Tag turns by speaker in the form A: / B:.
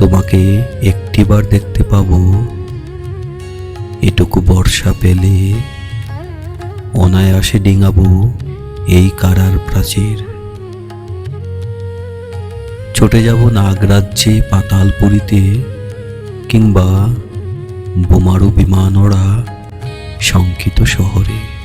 A: তোমাকে একটিবার দেখতে পাবো। এটুকু বর্ষা পেলে অনায়াসে ডিঙাবো এই কারার প্রাচীর। ছুটে যাব নাগরাজ্যে পাতালপুরীতে, কিংবা বোমারু বিমান ওড়া শঙ্কিত শহরে।